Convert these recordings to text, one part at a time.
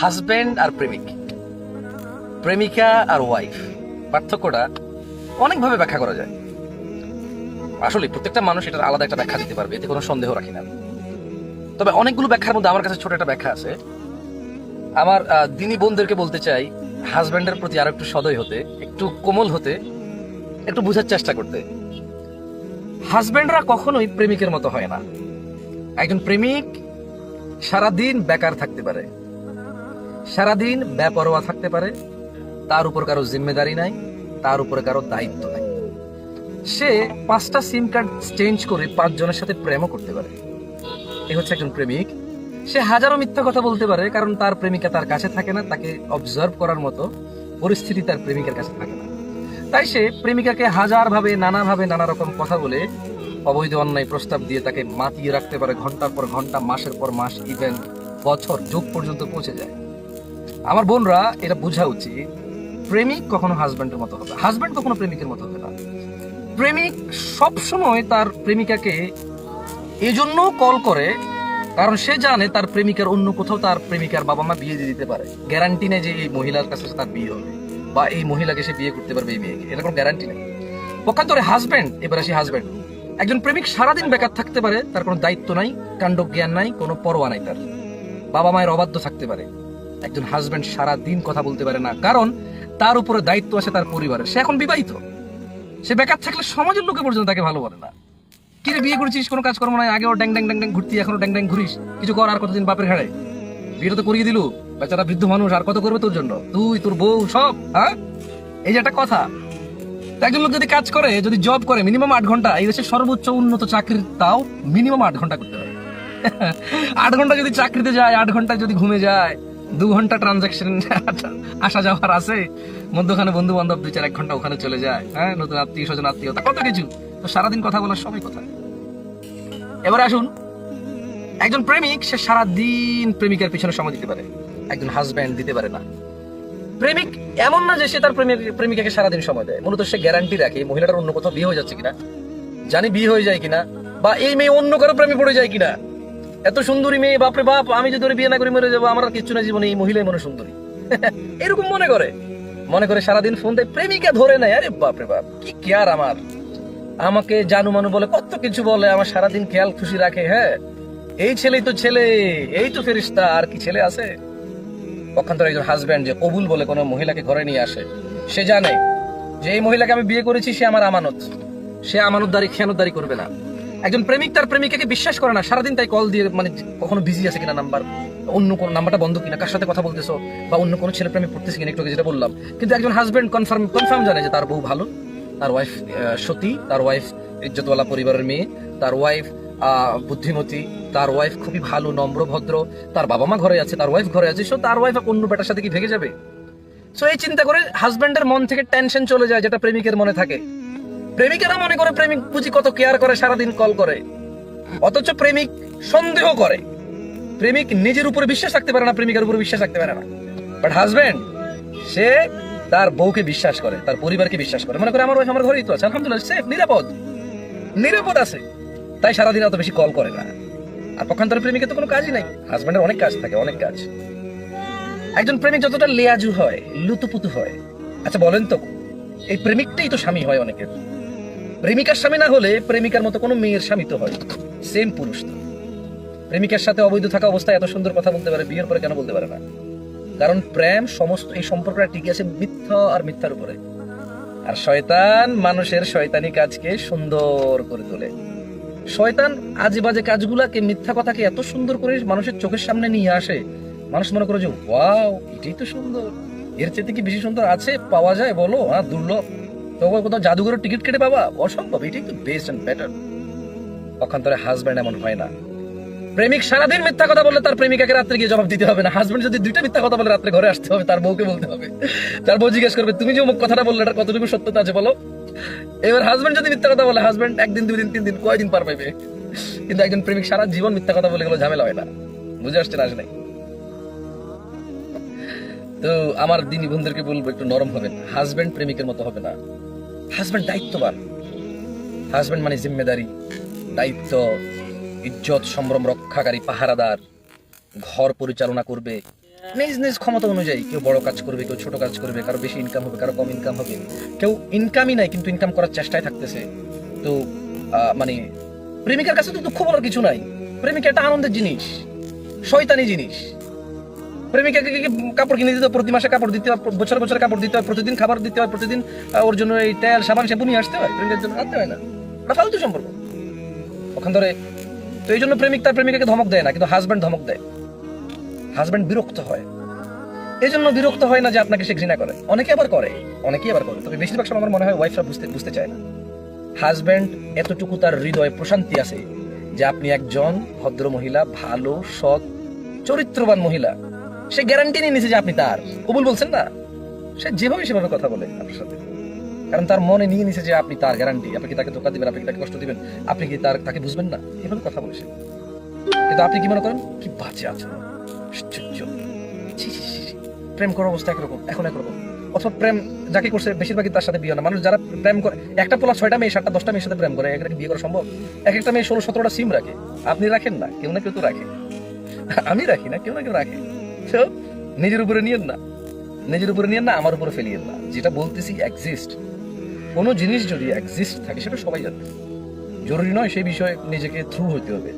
Husband আর প্রেমিক। প্রেমিকা আর wife পার্থক্যটা অনেকভাবে ব্যাখ্যা করা যায়। আসলে প্রত্যেকটা মানুষ এটার আলাদা একটা ব্যাখ্যা দিতে পারবে, এতে কোনো সন্দেহ রাখি না তবে অনেকগুলো ব্যাখ্যার মধ্যে আমার কাছে ছোট একটা ব্যাখ্যা আছে। আমার দিনী বোনদেরকে বলতে চাই হাজব্যান্ডের প্রতি আরও একটু সদয় হতে, একটু কোমল হতে, একটু বোঝার চেষ্টা করতে। হাজব্যান্ডরা কখনোই প্রেমিকের মতো হয় না। একজন প্রেমিক সারাদিন বেকার থাকতে পারে। সারাদিন বেপরোয়া থাকতে পারে, তার উপর কারও জিম্মেদারি নাই, তার উপরে কারও দায়িত্ব নাই। সে পাঁচটা সিম কার্ড চেঞ্জ করে পাঁচজনের সাথে প্রেমও করতে পারে। এ হচ্ছে একজন প্রেমিক। সে হাজারো মিথ্যা কথা বলতে পারে, কারণ তার প্রেমিকা তার কাছে থাকে না, তাকে অবজার্ভ করার মতো পরিস্থিতি তার প্রেমিকার কাছে থাকে না। তাই সে প্রেমিকাকে হাজার ভাবে নানা ভাবে নানা রকম কথা বলে, অবৈধ অন্যায় প্রস্তাব দিয়ে তাকে মাতিয়ে রাখতে পারে, ঘণ্টার পর ঘণ্টা, মাসের পর মাস ইভেন বছর, যুগ পর্যন্ত পৌঁছে যায়। আমার বোনরা এটা বোঝা উচিত, প্রেমিক কখনো হাজব্যান্ডের মতো হবে হাজব্যান্ড কখনো প্রেমিকের মতো হবে না। প্রেমিক সব সময় তার প্রেমিকাকে এজন্য কল করে, কারণ সে জানে তার প্রেমিকার অন্য কোথাও তার প্রেমিকার বাবা মা বিয়ে দিতে পারে। গ্যারান্টি নেই যে এই মহিলার কাছে তার বিয়ে হবে, বা এই মহিলাকে সে বিয়ে করতে পারবে এই মেয়েকে। এটা কোনো গ্যারান্টি নেই। পক্ষান্তরে হাজব্যান্ড এবার আসি হাজব্যান্ড একজন প্রেমিক সারাদিন বেকার থাকতে পারে, তার কোনো দায়িত্ব নাই কাণ্ড জ্ঞান নাই, কোনো পরোয়া নাই তার। বাবা মায়ের অবাধ্য থাকতে পারে। একজন হাজব্যান্ড সারা দিন কথা বলতে পারে না। কারণ তার উপরে দায়িত্ব আছে তার পরিবারের। সে এখন বিবাহিত। সে বেকার থাকলে সমাজের লোকে পর্যন্ত তাকে ভালো বলে না। কিরে বিয়ে করেছিস? কোনো কাজ কর্ম নাই? আগেও ড্যাং ড্যাং ড্যাং ড্যাং ঘুরতি, এখনও ড্যাং ড্যাং ঘুরিস। কিছু কর, আর কতদিন বাপের ঘাড়ে? বিয়েটা তো করিয়ে দিলু। বেচারা বৃদ্ধ মানুষ, আর কত করবে তোর জন্য? তুই, তোর বউ, সব হ্যাঁ? এই যে একটা কথা। একজন লোক যদি কাজ করে, যদি জব করে মিনিমাম আট ঘণ্টা, এই দেশের সর্বোচ্চ উন্নত চাকরির তাও মিনিমাম আট ঘণ্টা করতে হবে আট ঘণ্টা যদি চাকরিতে যায়, আট ঘণ্টা যদি ঘুমে যায় দু ঘণ্টা ট্রানজাকশন আসা যাওয়ার আছে। মধ্যখানে বন্ধু বান্ধব দুই চার এক ঘণ্টা ওখানে চলে যায় হ্যাঁ নতুন আত্মীয় স্বজন, আত্মীয়তা, কত কিছু। তো সারাদিন কথা বলার সময় কথা। এবার আসুন, একজন প্রেমিক, সে সারাদিন প্রেমিকার পিছনে সময় দিতে পারে। একজন হাজব্যান্ড দিতে পারে না। প্রেমিক এমন না যে সে তার প্রেমিক, প্রেমিকাকে সারাদিন সময় দেয়। মূলত সে গ্যারান্টি রাখে মহিলাটার অন্য কোথাও বিয়ে হয়ে যাচ্ছে কিনা, জানি বিয়ে হয়ে যায় কিনা, বা এই মেয়ে অন্য কারও প্রেমে পড়ে যায় কিনা। এত সুন্দরী মেয়ে, বাপরে বাপ, আমি যদি ওর বিয়ে না করে মরে যাব, আমার কিচ্ছু না জীবনে এই মহিলাই মনে সুন্দরী। এরকম মনে করে। মনে করে সারাদিন ফোন দেয়, প্রেমিকা ধরে নেয়। আরে বাপরে বাপ, কি কেয়ার আমার। আমাকে জানু মানু বলে কত কিছু বলে, আমার সারাদিন খেয়াল খুশি রাখে হ্যাঁ? এই ছেলেই তো ছেলে, এই তো ফেরিস্তা, আর কি ছেলে আছে? পক্ষান্তরে একজন হাজব্যান্ড যে কবুল বলে কোনো মহিলাকে ঘরে নিয়ে আসে, সে জানে যে এই মহিলাকে আমি বিয়ে করেছি, সে আমার আমানত। সে আমানতদারি, খেয়ানতদারি করবে না। একজন প্রেমিক তার প্রেমিকাকে বিশ্বাস করে না, সারাদিন তাই কল দিয়ে মানে কখনো বিজি আছে কিনা নাম্বার অন্য কোন নাম্বারটা বন্ধ কিনা, কার সাথে কথা বলতেছো, বা অন্য কোনো ছেলে প্রেমে পড়তেছে কিনা, একটু যেটা বললাম। কিন্তু একজন হাজব্যান্ড কনফার্ম কনফার্ম জানে যে তার বউ ভালো, তার ওয়াইফ সতী, তার ওয়াইফ ইজ্জতওয়ালা পরিবারের মেয়ে, তার ওয়াইফ বুদ্ধিমতী, তার ওয়াইফ খুবই ভালো, নম্র, ভদ্র, তার বাবা মা ঘরে আছে, তার ওয়াইফ ঘরে আছে সো তার ওয়াইফ অন্য বেটার সাথে কি ভেগে যাবে? সো এই চিন্তা করে হাজব্যান্ডের মন থেকে টেনশন চলে যায় যেটা প্রেমিকের মনে থাকে। প্রেমিকেরা মনে করে প্রেমিক বুঝি কত কেয়ার করে, সারাদিন কল করে। অথচ প্রেমিক সন্দেহ করে। প্রেমিক নিজের উপরে বিশ্বাস রাখতে পারে না, প্রেমিকার উপরে বিশ্বাস রাখতে পারে না। বাট হাজবেন্ড সে তার বউকে বিশ্বাস করে, তার পরিবারকে বিশ্বাস করে। মনে করে আমার আমার ঘরেই তো আছে, আলহামদুলিল্লাহ সেফ নিরাপদ। নিরাপদ আছে। তাই সারাদিন অত বেশি কল করে না। আর পক্ষান্তরে প্রেমিকের তো কোনো কাজই নাই। হাজবেন্ডের অনেক কাজ থাকে, অনেক কাজ। একজন প্রেমিক যতটা লেয়াজু হয়, লুতুপুতু হয় আচ্ছা বলেন তো এই প্রেমিকটাই তো স্বামী হয় অনেকের। প্রেমিকার স্বামী না হলে প্রেমিকার মতো কোনো মেয়ের স্বামী তো হয় সেম পুরুষ তো। প্রেমিকার সাথে অবৈধ থাকা অবস্থায় এত সুন্দর কথা বলতে পারে, বিয়ের পরে কেন বলতে পারে না? কারণ প্রেম সমস্ত, এই সম্পর্কটা টিকে আছে মিথ্যা আর মিথ্যার উপরে। আর শয়তান মানুষের শয়তানি কাজকে সুন্দর করে তোলে। শয়তান আজে বাজে কাজগুলাকে, মিথ্যা কথাকে এত সুন্দর করে মানুষের চোখের সামনে নিয়ে আসে। মানুষ মনে করে যে, ওয়াও, এটাই তো সুন্দর। এর চেয়ে কি বেশি সুন্দর আছে, পাওয়া যায় বলো হ্যাঁ দুর্লভ। তবে কোথাও জাদুঘরের টিকিট কেটে পাবা? অসম্ভব, এটাই তো বেস্ট এন্ড বেটার পক্ষান্তরে হাজব্যান্ড এমন হয় না। প্রেমিক সারাদিন মিথ্যা কথা বললে তার প্রেমিকাকে রাত্রে গিয়ে জবাব দিতে হবে না। হাজবেন্ড যদি দুইটা মিথ্যা কথা বলে রাত্রে ঘরে আসতে হবে, তার বউকে বলতে হবে। তার বউ জিজ্ঞেস করবে, তুমি যে কথাটা বললে, এটা কতটুকু সত্যতা আছে বলো? এবার হাজবেন্ড যদি মিথ্যা কথা বলে হাজবেন্ড একদিন, দুই দিন, তিন দিন, কয়দিন পার পাইবে? কিন্তু একজন প্রেমিক সারা জীবন মিথ্যা কথা বলে গেলো ঝামেলা হয় না। বুঝে আসছে না আসলে তো আমার দিনী বন্ধুদেরকে বলব, একটু নরম হবেন। হাজবেন্ড প্রেমিকের মতো হবে না। হাজবেন্ড দায়িত্ববান। হাজবেন্ড মানে জিম্মেদারি, দায়িত্ব, ইজ্জত, সম্ভ্রম রক্ষাকারী, পাহারাদার। ঘর পরিচালনা করবে। নিজ নিজ ক্ষমতা অনুযায়ী কেউ বড় কাজ করবে, কেউ ছোট কাজ করবে, কারও বেশি ইনকাম হবে, কারও কম ইনকাম হবে। কেউ ইনকামই নাই, কিন্তু ইনকাম করার চেষ্টায় থাকতেছে। তো মানে প্রেমিকার কাছে তো দুঃখ বলার কিছু নাই। প্রেমিকা একটা আনন্দের জিনিস, শয়তানি জিনিস। প্রেমিকাকে কাপড় কিনে দিতে প্রতি মাসে কাপড় দিতে হয়, বছর বছর কাপড় দিতে হয়, প্রতিদিন খাবার দিতে হয়, প্রতিদিন ওর জন্য এই তেল, সাবান আসতে হয়, প্রেমিকার জন্য হয় না। ওটা ফালতু সম্পর্ক। ওখান ধরে, তো এই জন্য প্রেমিক তার প্রেমিকাকে ধমক দেয় না, কিন্তু হাজব্যান্ড ধমক দেয়। হাজব্যান্ড বিরক্ত হয়। এই জন্য বিরক্ত হয় না যে আপনাকে সে ঘৃণা করে। অনেকে আবার করে, অনেকেই আবার করে। তবে বেশিরভাগ সময় আমার মনে হয় ওয়াইফরা বুঝতে বুঝতে চায় না। হাজব্যান্ড এতটুকু তার হৃদয়ে প্রশান্তি আছে যে আপনি একজন ভদ্র মহিলা ভালো, সৎ, চরিত্রবান মহিলা। সে গ্যারান্টি নিয়ে নিছে যে আপনি তার। কবুল বলছেন না? সে যেভাবে সেভাবে কথা বলে আপনার সাথে। কারণ তার মনে নিয়ে নিছে যে আপনি তার গ্যারান্টি আপনি কি তাকে ধোকা দিবেন? আপনি কি তাকে কষ্ট দিবেন? আপনি কি তার তাকে বুঝবেন না? এভাবে কথা বলেছে কিন্তু আপনি কি মনে করেন? কি ছি, ছি। প্রেম করার অবস্থা একরকম এখন একরকম। অথবা প্রেম যাকে করছে বেশিরভাগই তার সাথে বিয়ে না। মানুষ যারা প্রেম করে একটা পোলা ছয়টা মেয়ে সাতটা দশটা মেয়ের সাথে প্রেম করে একটা বিয়ে করা সম্ভব? এক একটা মেয়ে ষোলো সতেরোটা সিম রাখে। আপনি রাখেন না কেউ না কেউ তো রাখে। আমি রাখি না কেউ না কেউ রাখে। তো নিজের উপরে নিয়েন না। নিজের উপরে নিয়েন না, আমার উপরে ফেলিয়েন না। যেটা বলতেছি এক্সিস্ট কোনো জিনিস যদি এক্সিস্ট থাকে, সেটা সবাই জানে। জরুরি নয় সেই বিষয়ে নিজেকে থ্রু হইতে হবে।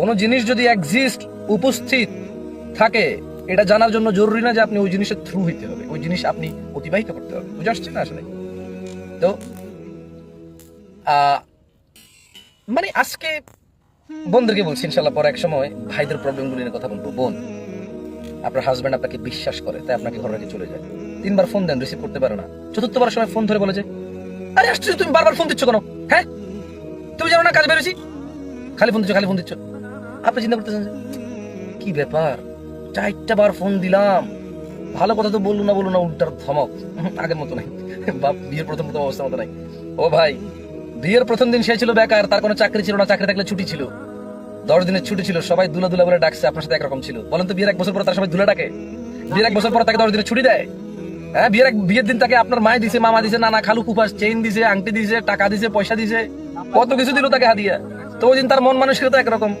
কোনো জিনিস যদি এক্সিস্ট উপস্থিত থাকে, এটা জানার জন্য জরুরি না যে আপনি ওই জিনিসের থ্রু হইতে হবে। ওই জিনিস আপনি অতিবাহিত করতে হবে। বুঝে আসছে না আসলে? তো মানে আজকে বোনদেরকে বলছি, ইনশাল্লাহ পরে এক সময় ভাইদের প্রবলেমগুলো নিয়ে কথা বলব। বোন আপনার হাজব্যান্ড আপনাকে বিশ্বাস করে, তাই আপনাকে ঘরে রেখে চলে যায়। তিনবার ফোন দেন রিসিভ করতে পারে না। চতুর্থবার সময় ফোন ধরে বলে যে আরে আসছো তুমি বারবার ফোন দিচ্ছ কেন? হ্যাঁ? তুমি জানো না কাজ বেরোছি খালি ফোন দিচ্ছ, খালি ফোন দিচ্ছ। আপনি চিন্তা করতেছেন কি ব্যাপার? চারটা বার ফোন দিলাম। ভালো কথা তো বলল না বলল না, উল্টার ধমক। আগের মতো নাই। বাপ, বিয়ের প্রথম প্রথম অবস্থা মতো নাই। ও ভাই, বিয়ের প্রথম দিন সে ছিল বেকার, তার কোনো চাকরি ছিল না, চাকরি থাকলে ছুটি ছিল। দশ দিনের ছুটি ছিল, সবাই দুলা দুলা বলে ডাকছে, আপনার সাথে একরকম ছিল। বলেন তো, বিয়ের এক বছর পরে তার সবাই দুলা ডাকে? বিয়ের এক বছর পরে তাকে দশ দিনের ছুটি দেয়? হ্যাঁ বিয়ের এক বিয়ের দিন তাকে আপনার মায় দিছে, মামা দিছে, নানা খালু কুপাস চেইন দিছে, আংটি দিছে, টাকা দিছে, পয়সা দিছে, কত কিছু দিল তাকে হাদিয়া। তো ওই দিন তার মন মানসিকতা একরকম।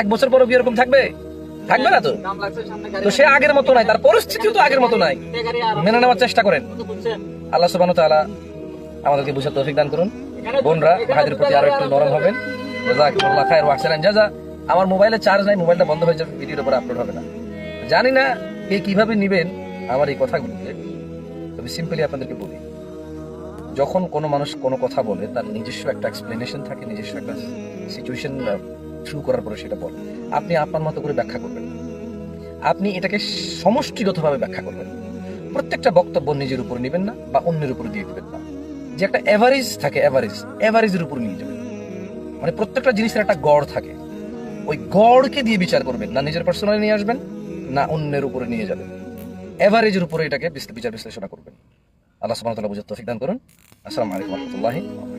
এক বছর পরে বিয়ে এরকম থাকবে? থাকবে না তো? তো সে আগের মতো নাই, তার পরিস্থিতিও তো আগের মতো নাই। মেনে নেওয়ার চেষ্টা করেন। আল্লাহ সুবহানাহু ওয়া তাআলা আমাদেরকে বুঝার তৌফিক দান করুন। বোনরা, ভাইদের প্রতি আরও একটু নরম হবেন। আমার মোবাইলে চার্জ নাই, মোবাইলটা বন্ধ হয়ে যাবে ভিডিওর উপর আপলোড হবে না। জানি না কে কীভাবে নিবেন আমার এই কথাগুলোকে, তবে সিম্পলি আপনাদেরকে বলি, যখন কোনো মানুষ কোনো কথা বলে, তার নিজস্ব একটা এক্সপ্লেনেশন থাকে, নিজস্ব একটা সিচুয়েশন থ্রু করার পরে সেটা বলে। আপনি আপনার মতো করে ব্যাখ্যা করবেন। আপনি এটাকে সমষ্টিগতভাবে ব্যাখ্যা করবেন। প্রত্যেকটা বক্তব্য নিজের উপর নেবেন না বা অন্যের উপর দিয়ে দেবেন না। যে একটা এভারেজ থাকে এভারেজ এভারেজের উপর নিয়ে যাবেন। মানে প্রত্যেকটা জিনিসের একটা গড় থাকে। ওই গড়কে দিয়ে বিচার করবেন, না নিজের পার্সোনালি নিয়ে আসবেন, না অন্যের উপরে নিয়ে যাবেন। এভারেজের উপরে এটাকে বিচার বিশ্লেষণা করবেন। আল্লাহ সুবহানাহু ওয়া তাআলা করুন। আসসালামু আলাইকুম